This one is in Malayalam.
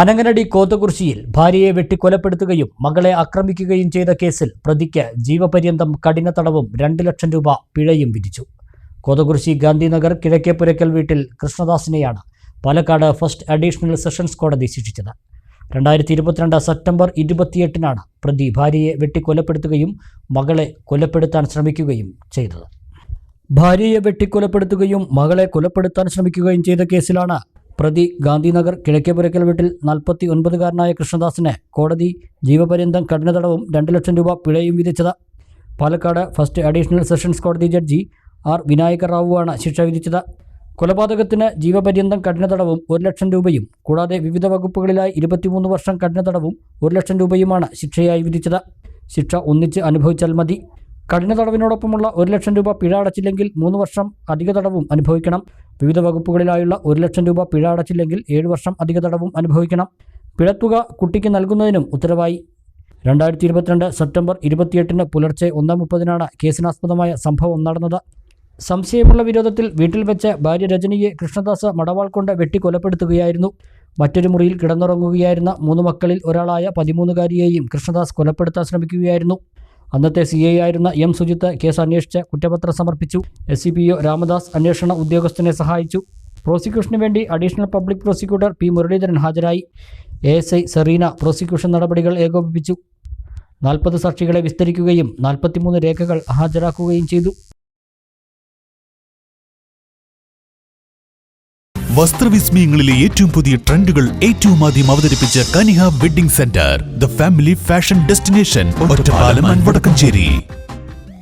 അനങ്ങനടി കോതകുർശിയിൽ ഭാര്യയെ വെട്ടിക്കൊലപ്പെടുത്തുകയും മകളെ ആക്രമിക്കുകയും ചെയ്ത കേസിൽ പ്രതിക്ക് ജീവപര്യന്തം കഠിന തടവും രണ്ട് ലക്ഷം രൂപ പിഴയും വിധിച്ചു. കോതകുർശി ഗാന്ധിനഗർ കിഴക്കേപ്പുരക്കൽ വീട്ടിൽ കൃഷ്ണദാസിനെയാണ് പാലക്കാട് ഫസ്റ്റ് അഡീഷണൽ സെഷൻസ് കോടതി ശിക്ഷിച്ചത്. രണ്ടായിരത്തി ഇരുപത്തിരണ്ട് സെപ്റ്റംബർ ഇരുപത്തിയെട്ടിനാണ് പ്രതി ഭാര്യയെ വെട്ടിക്കൊലപ്പെടുത്തുകയും മകളെ കൊലപ്പെടുത്താൻ ശ്രമിക്കുകയും ചെയ്തത്. ഭാര്യയെ വെട്ടിക്കൊലപ്പെടുത്തുകയും മകളെ കൊലപ്പെടുത്താൻ ശ്രമിക്കുകയും ചെയ്ത കേസിലാണ് പ്രതി ഗാന്ധിനഗർ കിഴക്കേപുരയ്ക്കൽ വീട്ടിൽ നാൽപ്പത്തി ഒൻപതുകാരനായ കൃഷ്ണദാസിനെ കോടതി ജീവപര്യന്തം കഠിന തടവും രണ്ട് ലക്ഷം രൂപ പിഴയും വിധിച്ചത്. പാലക്കാട് ഫസ്റ്റ് അഡീഷണൽ സെഷൻസ് കോടതി ജഡ്ജി ആർ വിനായക റാവുവാണ് ശിക്ഷ വിധിച്ചത്. കൊലപാതകത്തിന് ജീവപര്യന്തം കഠിന തടവും ഒരു ലക്ഷം രൂപയും കൂടാതെ വിവിധ വകുപ്പുകളിലായി ഇരുപത്തിമൂന്ന് വർഷം കഠിന തടവും ഒരു ലക്ഷം രൂപയുമാണ് ശിക്ഷയായി വിധിച്ചത്. ശിക്ഷ ഒന്നിച്ച് അനുഭവിച്ചാൽ മതി. കഠിന തടവിനോടൊപ്പമുള്ള ഒരു ലക്ഷം രൂപ പിഴ അടച്ചില്ലെങ്കിൽ മൂന്ന് വർഷം അധിക തടവും അനുഭവിക്കണം. വിവിധ വകുപ്പുകളിലായുള്ള ഒരു ലക്ഷം രൂപ പിഴ അടച്ചില്ലെങ്കിൽ ഏഴ് വർഷം അധിക തടവും അനുഭവിക്കണം. പിഴത്തുക കുട്ടിക്ക് നൽകുന്നതിനും ഉത്തരവായി. രണ്ടായിരത്തി ഇരുപത്തിരണ്ട് സെപ്റ്റംബർ ഇരുപത്തിയെട്ടിന് പുലർച്ചെ ഒന്നാം മുപ്പതിനാണ് കേസിനാസ്പദമായ സംഭവം നടന്നത്. സംശയമുള്ള വിരോധത്തിൽ വീട്ടിൽ വെച്ച് ഭാര്യ രജനിയെ കൃഷ്ണദാസ് മടവാൾ കൊണ്ട് വെട്ടിക്കൊലപ്പെടുത്തുകയായിരുന്നു. മറ്റൊരു മുറിയിൽ കിടന്നുറങ്ങുകയായിരുന്ന മൂന്ന് മക്കളിൽ ഒരാളായ പതിമൂന്നുകാരിയെയും കൃഷ്ണദാസ് കൊലപ്പെടുത്താൻ ശ്രമിക്കുകയായിരുന്നു. അന്നത്തെ സി ഐ ആയിരുന്ന എം സുജിത്ത് കേസ് അന്വേഷിച്ച് കുറ്റപത്രം സമർപ്പിച്ചു. S C P O Ramadas അന്വേഷണ ഉദ്യോഗസ്ഥനെ സഹായിച്ചു. പ്രോസിക്യൂഷന് വേണ്ടി additional public prosecutor P Muraleedharan ഹാജരായി. A S I Sereena prosecution നടപടികൾ ഏകോപിപ്പിച്ചു. നാൽപ്പത് സാക്ഷികളെ വിസ്തരിക്കുകയും നാൽപ്പത്തിമൂന്ന് രേഖകൾ ഹാജരാക്കുകയും ചെയ്തു. വസ്ത്രവിസ്മയങ്ങളിലെ ഏറ്റവും പുതിയ ട്രെൻഡുകൾ ഏറ്റവും ആദ്യം അവതരിപ്പിച്ച Kaniha wedding centre the family fashion destination Vadakkanchery.